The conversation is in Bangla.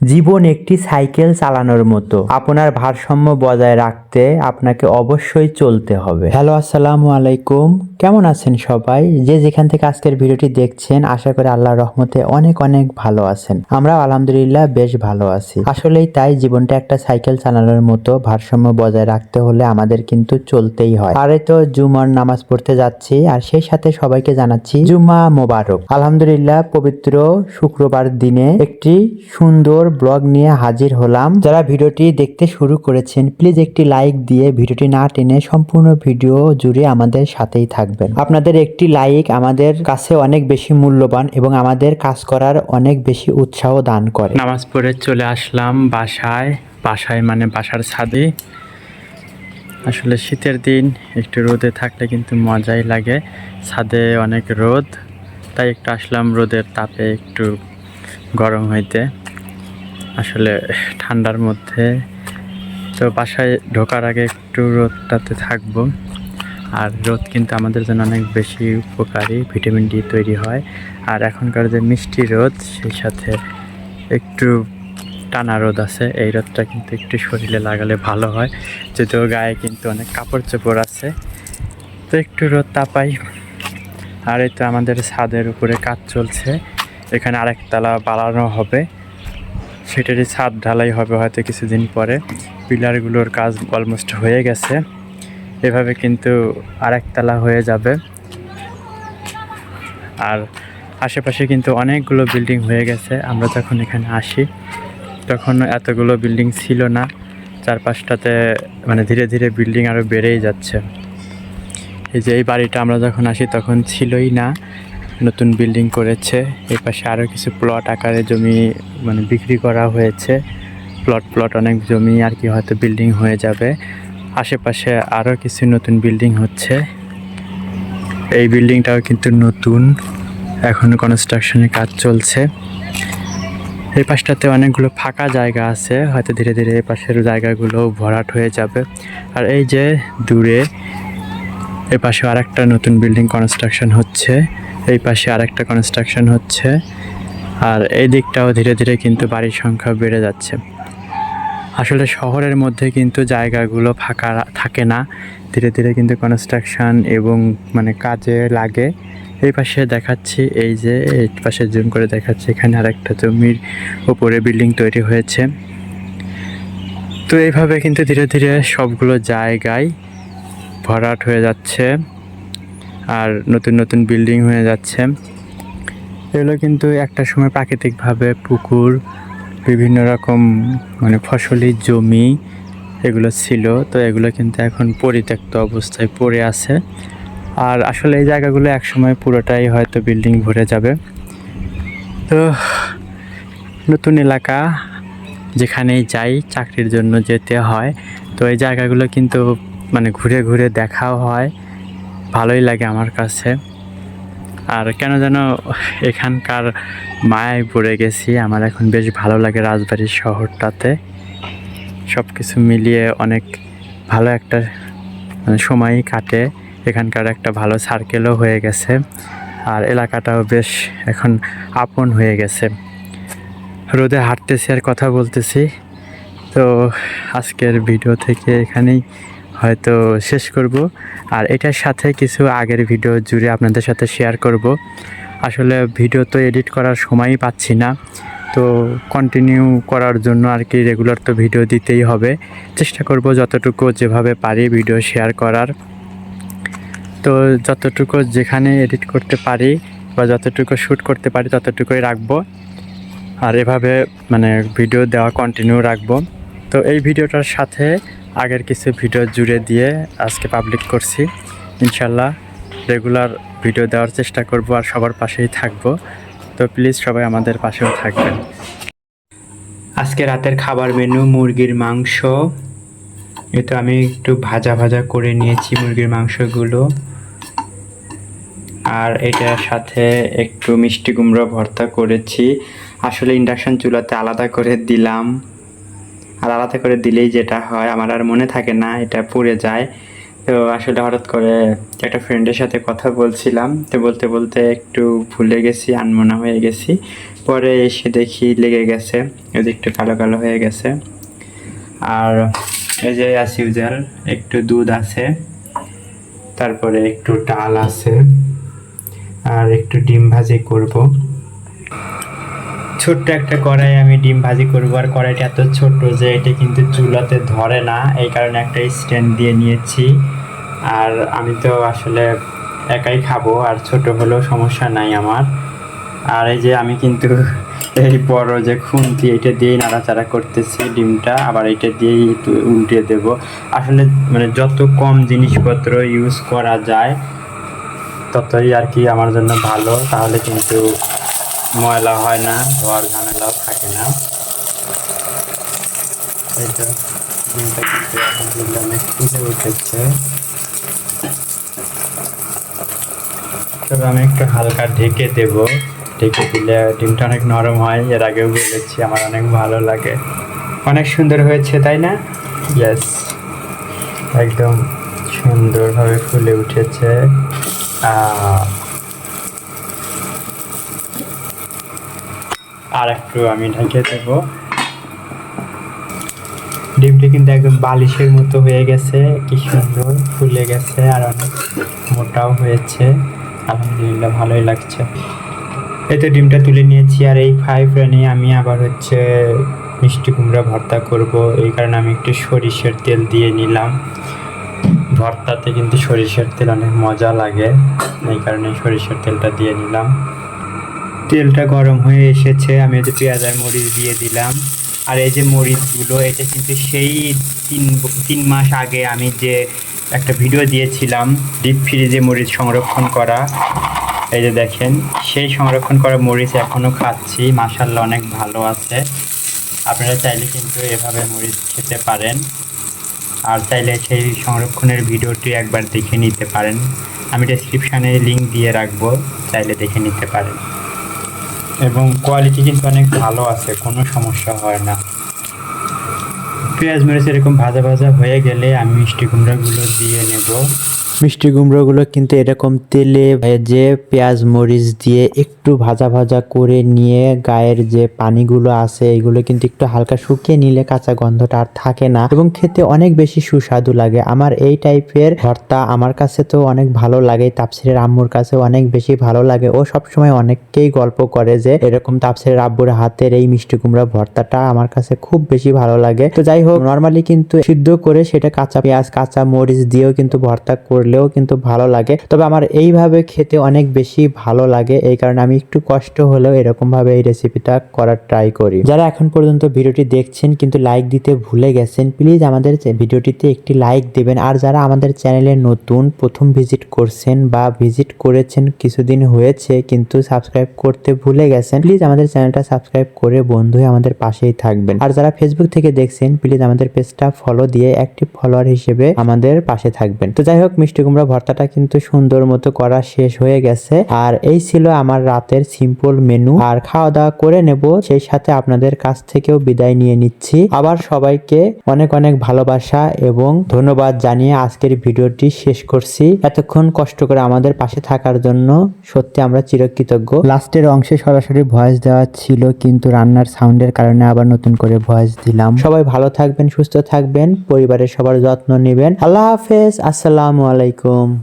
জীবন একটি সাইকেল চালানোর মতো। আপনার ভারসাম্য বজায় রাখতে আপনাকে অবশ্যই চলতে হবে। হ্যালো, আসসালামু আলাইকুম। কেমন আছেন সবাই? যে যেখান থেকে আজকের ভিডিওটি দেখছেন, আশা করি আল্লাহর রহমতে অনেক অনেক ভালো আছেন। আমরা আলহামদুলিল্লাহ বেশ ভালো আছি। আসলেই তাই, জীবনটা একটা সাইকেল চালানোর মতো ভারসাম্য বজায় রাখতে হলে আমাদের কিন্তু চলতেই হয়। আরে তো জুমার নামাজ পড়তে যাচ্ছি, আর সেই সাথে সবাইকে জানাচ্ছি জুমা মোবারক। আলহামদুলিল্লাহ, পবিত্র শুক্রবার দিনে একটি সুন্দর ব্লগ নিয়ে হাজির হলাম। যারা ভিডিওটি দেখতে শুরু করেছেন প্লিজ একটি লাইক দিয়ে ভিডিওটি না টেনে সম্পূর্ণ ভিডিও জুড়ে আমাদের সাথেই থাকবেন। আপনাদের একটি লাইক আমাদের কাছে অনেক বেশি মূল্যবান এবং আমাদের কাজ করার অনেক বেশি উৎসাহ দান করে। নামাজ পড়ে চলে আসলাম বাসায়। বাসায় মানে বাসার ছাদে। আসলে শীতের দিন, একটু রোদে থাকলে কিন্তু মজাই লাগে। ছাদে অনেক রোদ, তাই একটু আসলাম রোদের তাপে একটু গরম হইতে। আসলে ঠান্ডার মধ্যে। তো বাসায় ঢোকার আগে একটু রোদটাতে থাকব। আর রোদ কিন্তু আমাদের জন্য অনেক বেশি উপকারী, ভিটামিন ডি তৈরি হয়। আর এখনকার যে মিষ্টি রোদ, সেই সাথে একটু টানা রোদ আছে। এই রোদটা কিন্তু একটু শরীরে লাগালে ভালো হয়। যদিও গায়ে কিন্তু অনেক কাপড় চোপড় আছে। তো একটু রোদ তাপাই। আর এই তো আমাদের ছাদের উপরে কাজ চলছে। এখানে আরেক তালা বাড়ানো হবে। সেটারই ছাদ ঢালাই হবে হয়তো কিছুদিন পরে। পিলারগুলোর কাজ অলমোস্ট হয়ে গেছে। এভাবে কিন্তু আরেকতলা হয়ে যাবে। আর আশেপাশে কিন্তু অনেকগুলো বিল্ডিং হয়ে গেছে। আমরা যখন এখানে আসি তখন এতগুলো বিল্ডিং ছিল না। চারপাশটাতে মানে ধীরে ধীরে বিল্ডিং আরও বেড়েই যাচ্ছে। এই যে এই বাড়িটা আমরা যখন আসি তখন ছিলই না। নতুন বিল্ডিং করেছে। এই পাশে আরও কিছু প্লট আকারে জমি মানে বিক্রি করা হয়েছে। প্লট প্লট অনেক জমি আর কি হয়তো বিল্ডিং হয়ে যাবে। আশেপাশে আরও কিছু নতুন বিল্ডিং হচ্ছে। এই বিল্ডিংটাও কিন্তু নতুন। এখনও কনস্ট্রাকশনের কাজ চলছে। এই পাশটাতে অনেকগুলো ফাঁকা জায়গা আছে। হয়তো ধীরে ধীরে এই পাশের জায়গাগুলো ভরাট হয়ে যাবে। আর এই যে দূরে এই পাশে আরেকটা নতুন বিল্ডিং কনস্ট্রাকশন হচ্ছে। এই পাশে আরেকটা কনস্ট্রাকশন হচ্ছে। আর এই দিকটাও ধীরে ধীরে কিন্তু বাড়ির সংখ্যা বেড়ে যাচ্ছে। আসলে শহরের মধ্যে কিন্তু জায়গাগুলো ফাঁকা থাকে না। ধীরে ধীরে কিন্তু কনস্ট্রাকশন এবং মানে কাজে লাগে। এই পাশে দেখাচ্ছি এই যে, এই পাশে জুম করে দেখাচ্ছি এখানে আরেকটা জমির উপরে বিল্ডিং তৈরি হয়েছে। তো এইভাবে কিন্তু ধীরে ধীরে সবগুলো জায়গায় ভরাট হয়ে যাচ্ছে। আর নতুন নতুন বিল্ডিং হয়ে যাচ্ছে। এগুলো কিন্তু একটা সময় প্রাকৃতিকভাবে পুকুর, বিভিন্ন রকম মানে ফসলি জমি এগুলো ছিল, তো এগুলো কিন্তু এখন পরিত্যক্ত অবস্থায় পড়ে আছে। আর আসলে এই জায়গাগুলো একসময় পুরোটাই হয়তো বিল্ডিং ভরে যাবে। তো নতুন এলাকা যেখানেই যাই, চাকরির জন্য যেতে হয়, তো এই জায়গাগুলো কিন্তু মানে ঘুরে ঘুরে দেখাও হয়। ভালোই লাগে আমার কাছে। আর কেন যেন এখানকার মায়ায় পড়ে গেছি। আমার এখন বেশ ভালো লাগে রাজবাড়ির শহরটাতে। সব কিছু মিলিয়ে অনেক ভালো একটা মানে কাটে। এখানকার একটা ভালো সার্কেলও হয়ে গেছে। আর এলাকাটাও বেশ এখন আপন হয়ে গেছে। রোদে হাঁটতেছি আর কথা বলতেছি। তো আজকের ভিডিও থেকে এখানেই হয়তো শেষ করব। আর এটার সাথে কিছু আগের ভিডিও জুড়ে আপনাদের সাথে শেয়ার করব। আসলে ভিডিও তো এডিট করার সময়ই পাচ্ছি না। তো কন্টিনিউ করার জন্য আর কি রেগুলার তো ভিডিও দিতেই হবে। চেষ্টা করব যতটুকু যেভাবে পারি ভিডিও শেয়ার করার। তো যতটুকু যেখানে এডিট করতে পারি বা যতটুকু শ্যুট করতে পারি ততটুকুই রাখব। আর এভাবে মানে ভিডিও দেওয়া কন্টিনিউ রাখব। তো এই ভিডিওটার সাথে আগের কিছু ভিডিও জুড়ে দিয়ে আজকে পাবলিক করছি। ইনশাল্লাহ রেগুলার ভিডিও দেওয়ার চেষ্টা করব আর সবার পাশেই থাকব। তো প্লিজ সবাই আমাদের পাশেও থাকবেন। আজকে রাতের খাবার মেনু মুরগির মাংস। এটা আমি একটু ভাজা ভাজা করে নিয়েছি মুরগির মাংসগুলো। আর এটার সাথে একটু মিষ্টি কুমড়ো ভর্তা করেছি। আসলে ইন্ডাকশন চুলাতে আলাদা করে দিলাম। আর আলাদা করে দিলেই যেটা হয়, আমার আর মনে থাকে না, এটা পুড়ে যায়। তো আসলে হঠাৎ করে একটা ফ্রেন্ডের সাথে কথা বলছিলাম, তো বলতে বলতে একটু ভুলে গেছি, আনমনা হয়ে গেছি। পরে এসে দেখি লেগে গেছে এই একটু কালো কালো হয়ে গেছে। আর এই যে অ্যাজ ইউজুয়াল একটু দুধ আছে, তারপরে একটু ডাল আছে, আর একটু ডিম ভাজি করব। ছোট্ট একটা কড়াই আমি ডিম ভাজি করব। আর কড়াইটা এত ছোট্ট যে এটা কিন্তু চুলাতে ধরে না, এই কারণে একটা স্ট্যান্ড দিয়ে নিয়েছি। আর আমি তো আসলে একাই খাব, আর ছোট হলেও সমস্যা নাই আমার। আর এই যে আমি কিন্তু এই বড় যে খুন্তি, এটা দিয়েই নাড়াচাড়া করতেছি ডিমটা। আবার এটা দিয়েই উল্টে দেব। আসলে মানে যত কম জিনিসপত্র ইউজ করা যায়, ততই আর কি আমার জন্য ভালো। তাহলে কিন্তু ময়লা হয় না, ধোয়ার ঝামেলাও থাকে না। ফুটে উঠেছে। তবে আমি একটু হালকা ঢেকে দেব। ঢেকে দিলে ডিমটা অনেক নরম হয়, এর আগেও বলেছি আমার অনেক ভালো লাগে। অনেক সুন্দর হয়েছে, তাই না? ইয়েস একদম সুন্দরভাবে ফুলে উঠেছে। আর একটু আমি ঢেকে দেব। ডিমটি কিন্তু একদম বালিশের মতো হয়ে গেছে, কি সুন্দর ফুলে গেছে আর অনেক মোটাও হয়েছে। আলহামদুলিল্লাহ ভালোই লাগছে। এই তো ডিমটা তুলে নিয়েছি আর এই ফ্রাই প্যানে আমি আবার হচ্ছে মিষ্টি কুমড়া ভর্তা করব। এই কারণে আমি একটু সরিষার তেল দিয়ে নিলাম। ভর্তাতে কিন্তু সরিষার তেল অনেক মজা লাগে, এই কারণে সরিষার তেলটা দিয়ে নিলাম। তেলটা গরম হয়ে এসেছে, আমি যে পেঁয়াজ আর মরিচ দিয়ে দিলাম। আর এই যে মরিচগুলো, এটা কিন্তু সেই তিন তিন মাস আগে আমি যে একটা ভিডিও দিয়েছিলাম, ডিপ ফ্রিজে মরিচ সংরক্ষণ করা। এই যে দেখেন, সেই সংরক্ষণ করা মরিচ এখনও খাচ্ছি মাসাল্লাহ অনেক ভালো আছে। আপনারা চাইলে কিন্তু এভাবে মরিচ খেতে পারেন। আর চাইলে সেই সংরক্ষণের ভিডিওটি একবার দেখে নিতে পারেন। আমি ডেসক্রিপশানে লিঙ্ক দিয়ে রাখব, চাইলে দেখে নিতে পারেন। এবং কোয়ালিটি কিন্তু অনেক ভালো আছে, কোনো সমস্যা হয় না। পেঁয়াজ মরিচ এরকম ভাজা ভাজা হয়ে গেলে আমি মিষ্টি কুমড়াগুলো দিয়ে নেব। মিষ্টি কুমড়োগুলো কিন্তু এরকম তেলে ভেজে পেঁয়াজ, মরিচ দিয়ে একটু ভাজা ভাজা করে নিয়ে গায়ের যে পানিগুলো আছে, এগুলো কিন্তু একটু হালকা শুকিয়ে নিলে কাঁচা গন্ধটা আর থাকে না এবং খেতে অনেক বেশি সুস্বাদু লাগে। আমার এই টাইপের ভর্তা আমার কাছে তো অনেক ভালো লাগে, তাপসিরের আম্মুর কাছে অনেক বেশি ভালো লাগে। ও সবসময় অনেককেই গল্প করে যে এরকম তাপসিরের আব্বুর হাতের এই মিষ্টি কুমড়া ভর্তাটা আমার কাছে খুব বেশি ভালো লাগে। তো যাই হোক নর্মালি কিন্তু সিদ্ধ করে সেটা কাঁচা পেঁয়াজ, কাঁচা মরিচ দিয়েও কিন্তু ভর্তা করলেও কিন্তু ভালো লাগে। তবে আমার এইভাবে খেতে অনেক বেশি ভালো লাগে, এই কারণে আমি একটু কষ্ট হলেও এরকম ভাবে এই রেসিপিটা করার ট্রাই করি। যারা এখন পর্যন্ত ভিডিওটি দেখছেন কিন্তু লাইক দিতে ভুলে গেছেন প্লিজ আমাদের ভিডিওটিতে একটি লাইক দিবেন। আর যারা আমাদের চ্যানেলে নতুন, প্রথম ভিজিট করছেন বা ভিজিট করেছেন কিছুদিন হয়েছে কিন্তু সাবস্ক্রাইব করতে ভুলে গেছেন প্লিজ আমাদের চ্যানেলটা সাবস্ক্রাইব করে বন্ধু আমাদের পাশেই থাকবেন। আর যারা ফেসবুক থেকে দেখছেন প্লিজ আমাদের পেজটা ফলো দিয়ে একটি ফলোয়ার হিসেবে আমাদের পাশে থাকবেন। তো যাই হোক মিষ্টি কুমড়া ভর্তাটা কিন্তু সুন্দর মতো করা শেষ হয়ে গেছে। আর এই ছিল আমার রাতের সিম্পল মেনু আর খাওয়া দাওয়া করে নেব সেই সাথে আপনাদের কাছ থেকেও বিদায় নিয়ে নিচ্ছি। আবার সবাইকে অনেক অনেক ভালোবাসা এবং ধন্যবাদ জানিয়ে আজকের ভিডিওটি শেষ করছি। এতক্ষণ কষ্ট করে আমাদের পাশে থাকার জন্য সত্যি আমরা চিরকৃতজ্ঞ। লাস্টের অংশে সরাসরি ভয়েস দেওয়া ছিল কিন্তু রান্নার সাউন্ডের কারণে আবার নতুন করে ভয়েস দিলাম। সবাই ভালো থাকবেন সুস্থ থাকবেন পরিবারের সবার যত্ন নেবেন। আল্লাহ হাফেজ আসসালাম আসসালামু আলাইকুম।